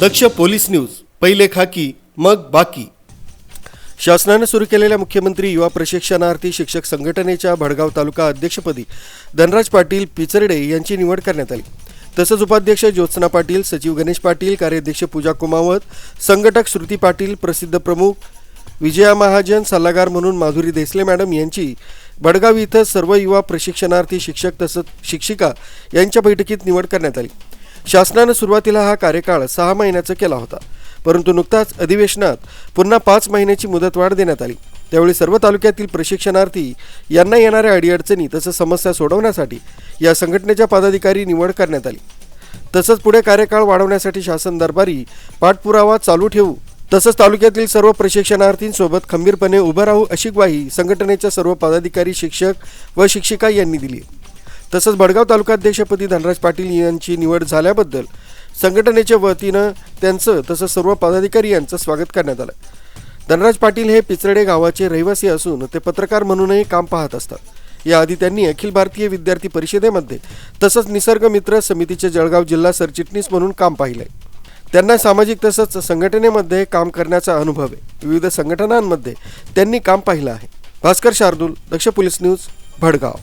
दक्ष police news पहिले खाकी मग बाकी. शासनानं सुरू केलेल्या मुख्यमंत्री युवा प्रशिक्षणार्थी शिक्षक संघटनेच्या भडगाव तालुका अध्यक्षपदी धनराज पाटील पिचरडे यांची निवड करण्यात आली. तसंच उपाध्यक्ष ज्योत्सना पाटील सचिव गणेश पाटील कार्याध्यक्ष पूजा कुमावत संघटक श्रुती पाटील प्रसिद्ध प्रमुख विजया महाजन सल्लागार म्हणून माधुरी देसले मॅडम यांची भडगाव इथं सर्व युवा प्रशिक्षणार्थी शिक्षक तसंच शिक्षिका यांच्या बैठकीत निवड करण्यात आली. शासनानं सुरुवातीला हा कार्यकाळ सहा महिन्याचा केला होता. परंतु नुकताच अधिवेशनात पुन्हा पाच महिन्याची मुदतवाढ देण्यात आली. त्यावेळी सर्व तालुक्यातील प्रशिक्षणार्थी यांना येणाऱ्या अडीअडचणी तसंच समस्या सोडवण्यासाठी या संघटनेच्या पदाधिकारी निवड करण्यात आली. तसंच पुढे कार्यकाळ वाढवण्यासाठी शासन दरबारी पाठपुरावा चालू ठेवू तसंच तालुक्यातील सर्व प्रशिक्षणार्थींसोबत खंबीरपणे उभं राहू अशी ग्वाही संघटनेच्या सर्व पदाधिकारी शिक्षक व शिक्षिका यांनी दिली तसंच भडगाव तालुकाध्यक्षपदी धनराज पाटील यांची निवड झाल्याबद्दल संघटनेच्या वतीनं त्यांचं तसंच सर्व पदाधिकारी यांचं स्वागत करण्यात आलं. धनराज पाटील हे पिचरडे गावाचे रहिवासी असून ते पत्रकार म्हणूनही काम पाहत असतात. याआधी त्यांनी अखिल भारतीय विद्यार्थी परिषदेमध्ये तसंच निसर्ग मित्र समितीचे जळगाव जिल्हा सरचिटणीस म्हणून काम पाहिलंय. त्यांना सामाजिक तसंच संघटनेमध्ये काम करण्याचा अनुभव आहे. विविध संघटनांमध्ये त्यांनी काम पाहिलं आहे. Bhaskar Shardul Daksh police news Bhadgaon.